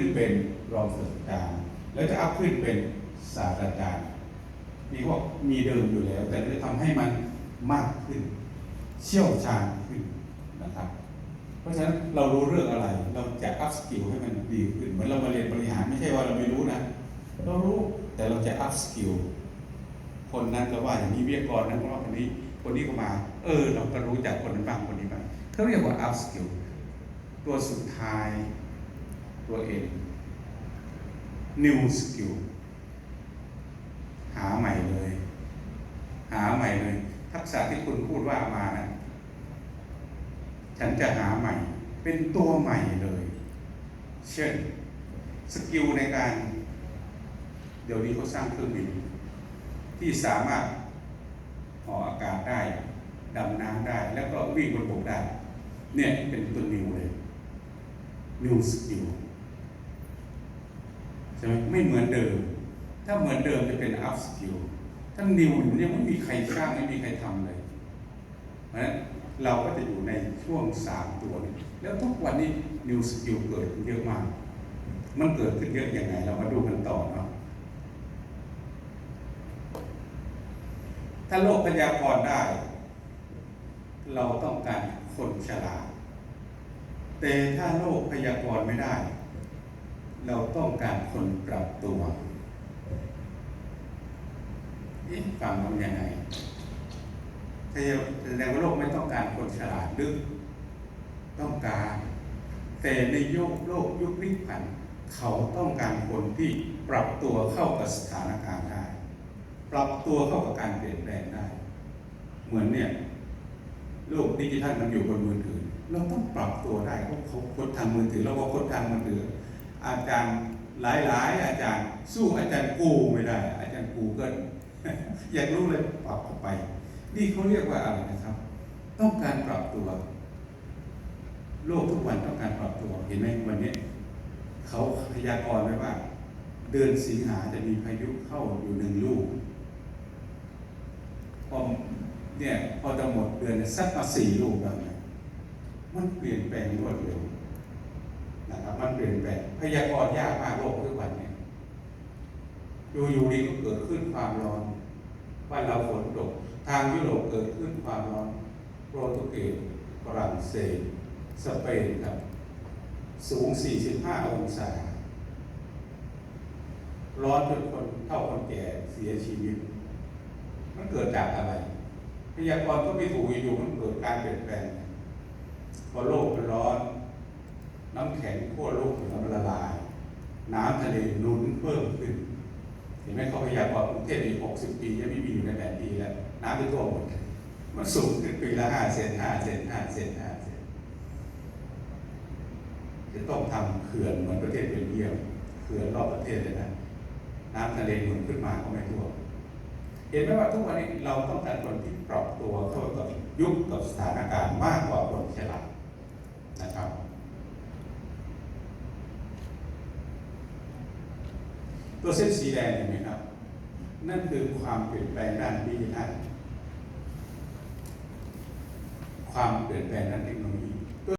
ขึ้นเป็นรองศาสตราจารย์แล้วจะอัพขึ้นเป็นศาสตราจารย์มีพวกมีเดิมอยู่แล้ว แต่จะทำให้มันมากขึ้น เชี่ยวชาญขึ้นนะครับ เพราะฉะนั้นเรารู้เรื่องอะไร เราจะอัพสกิลให้มันดีขึ้นเหมือนเรามาเรียนบริหารไม่ใช่ว่าเราไม่รู้นะ เรารู้แต่เราจะอัพสกิลคนนั้นก็ว่าอย่างนี้วิทยกรนั้นก็ว่าคนนี้คนนี้ก็มา เออ เราก็รู้จักคนนั้นบ้างคนนี้บ้างเขาเรียกว่าอัพสกิลตัวสุดท้าย ตัวเอง new skill หาใหม่เลย หาใหม่เลย ทักษะที่คุณพูดว่ามานะฉันจะหาใหม่ เป็นตัวใหม่เลย เช่น สกิลในการ เดี๋ยวนี้เขาสร้างเครื่องบิน ที่สามารถห่ออากาศได้ดำน้ำได้ แล้วก็วิ่งบนบกได้ เนี่ยเป็นตัวนิวเลยนิวสกิล ใช่ไหมไม่เหมือนเดิม ถ้าเหมือนเดิมจะเป็นอัพสกิลถ้านิวเนี่ยไม่มีใครสร้างไม่มีใครทำเลย เพราะฉะนั้นเราก็จะอยู่ในช่วงสามตัวนี้แล้วทุกวันนี้ new skill เกิดเยอะมาก มันเกิดขึ้นเยอะยังไง เรามาดูกันต่อเนาะถ้าโลกพยากรณ์ได้ เราต้องการคนฉลาด แต่ถ้าโลกพยากรณ์ไม่ได้ เราต้องการคนปรับตัวฟังมันยังไงถ้าแสดงว่าโลกไม่ต้องการคนฉลาดหรือต้องการ แต่ในโยกโลกยุคพลิกผัน เขาต้องการคนที่ปรับตัวเข้ากับสถานการณ์ได้ ปรับตัวเข้ากับการเปลี่ยนแปลงได้ เหมือนเนี่ยโลกดิจิทัลมันอยู่บนมือถือ เราต้องปรับตัวได้เพราะเขาคนทางมือถือเราก็คนทางมือถือ อาจารย์หลาย ๆ อาจารย์ สู้อาจารย์กูไม่ได้ อาจารย์กูเกิลอยากรู้เลยปรับเข้าไป นี่เขาเรียกว่าอะไรนะครับ ต้องการปรับตัว โลกทุกวันต้องการปรับตัว เห็นไหมวันนี้เขาพยากรณ์ไว้ว่า เดือนสิงหาจะมีพายุเข้าอยู่หนึ่งลูกพอเนี่ยพอจะหมดเดือนสักมาสี่ลูกแล้วมันเปลี่ยนแปลงรวดเร็ว นะครับ มันเปลี่ยนแปลงพยากรณ์ยากมากโลกทุกวันเนี่ยอยู่ๆนี่ก็เกิดขึ้นความร้อนบ้านเราฝนตก ทางยุโรปเกิดขึ้นความร้อนโปรตุเกสฝรั่งเศสสเปนครับ สูง 45 องศา ร้อนจนคนเท่าคนแก่เสียชีวิต มันเกิดจากอะไร พยากรณ์ก็ไม่ถูกอยู่มันเกิดการเปลี่ยนแปลงพอโลกมันร้อน น้ำแข็งขั้วโลกมันละลาย น้ำทะเลหนุนเพิ่มขึ้น เห็นไหมเขาพยากรณ์กรุงเทพอีก60 ปียังไม่มีอยู่ในแผนที่แล้ว น้ำจะท่วมหมด มันสูงขึ้นปีละ5เซน5เซน5เซน5เซนจะต้องทำเขื่อนเหมือนประเทศเบลเยียมเขื่อนรอบประเทศเลยนะ น้ำทะเลหนุนขึ้นมาก็ไม่ท่วมเห็นไหมว่าทุกวันนี้เราต้องการคนที่ปรับตัวเข้ากับยุคกับสถานการณ์มากกว่าคนฉลาดนะครับ ตัวเส้นสีแดงเห็นไหมครับ นั่นคือความเปลี่ยนแปลงด้านดิจิทัลความเปลี่ยนแปลงด้านเทคโนโล